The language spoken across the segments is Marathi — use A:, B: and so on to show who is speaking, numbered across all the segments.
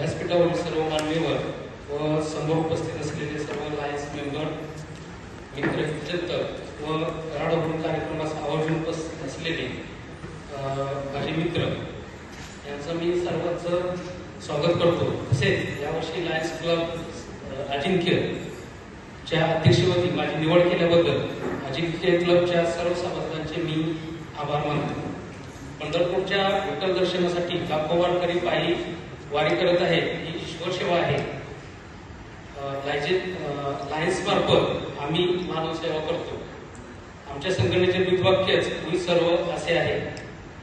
A: व्यासपीठावरील सर्व मान्यवर व समोर उपस्थित असलेले सर्व लायन्स मेंबर मित्र चिंतक व राडोपूर कार्यक्रमास आवर्जून उपस्थित असलेले माझे मित्र यांचं मी सर्वांचं स्वागत करतो. तसेच यावर्षी लायन्स क्लब अजिंक्य च्या अध्यक्षपदी माझी निवड केल्याबद्दल अजिंक्य क्लबच्या सर्व सभासदांचे मी आभार मानतो. पंढरपूरच्या विठ्ठल दर्शनासाठी काकोवाडकरी पायी वारी करत आहे ही ईश्वर सेवा आहे लायजे- लायन्स मार्फत आम्ही मानव सेवा करतो. आमच्या संघटनेचे दुधवाक्यच मी सर्व असे आहे.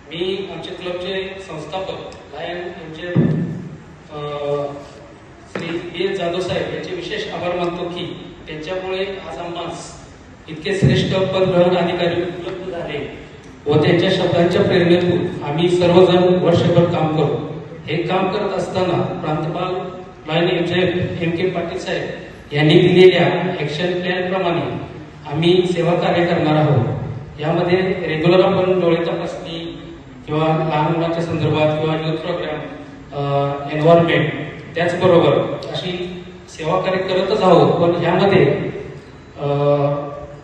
A: मी आमच्या क्लबचे संस्थापक लायन यांचे श्री बी एस जाधव साहेब यांचे विशेष आभार मानतो की त्यांच्यामुळे आज आम्हास इतके श्रेष्ठ पदग्रहण अधिकारी उपलब्ध झाले व त्यांच्या शब्दांच्या प्रेरणेतून आम्ही सर्वजण वर्षभर काम करू. हे काम करत असताना प्रांतपाल lion M M K Patil saheb यांनी दिलेल्या ऍक्शन प्लॅन प्रमाणे आम्ही सेवा कार्य करणार आहोत. यामध्ये रेग्युलर आपण डोळे तपासणी किंवा लहान मुलांच्या संदर्भात किंवा युथ प्रोग्राम एन्व्हायरमेंट त्याचबरोबर अशी सेवा कार्य करतच आहोत. पण ह्यामध्ये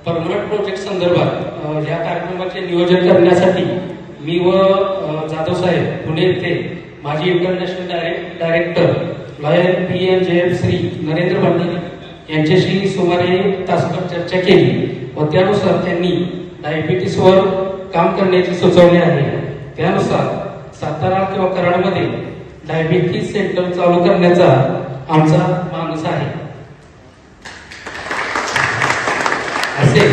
A: परमनंट प्रोजेक्ट संदर्भात या कार्यक्रमाचे नियोजन करण्यासाठी मी व जाधव साहेब पुणे येथे माजी international direct director lawyer P L J Shri Narendra Bhandari यांच्याशी सुमारे एक तासभर चर्चा केली व त्यानुसार त्यांनी डायबिटीसवर काम करण्याचे सुचवले आहे. त्यानुसार सातारा किंवा कराडमध्ये डायबिटीस सेंटर चालू करण्याचा आमचा मानस आहे. असे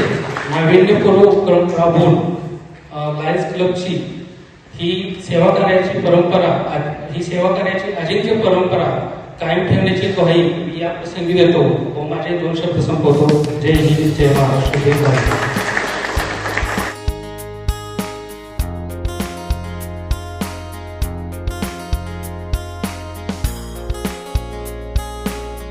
A: नाविन्यपूर्व उपक्रम राबवून लायन्स क्लबची ही सेवा करण्याची परंपरा ही सेवा करण्याची अजिंक्य परंपरा कायम ठेवण्याची ग्वाही मी या प्रसंगी देतो. व माझे दोन शब्द संपवतो. जय हिंद जय महाराष्ट्र जय भारत.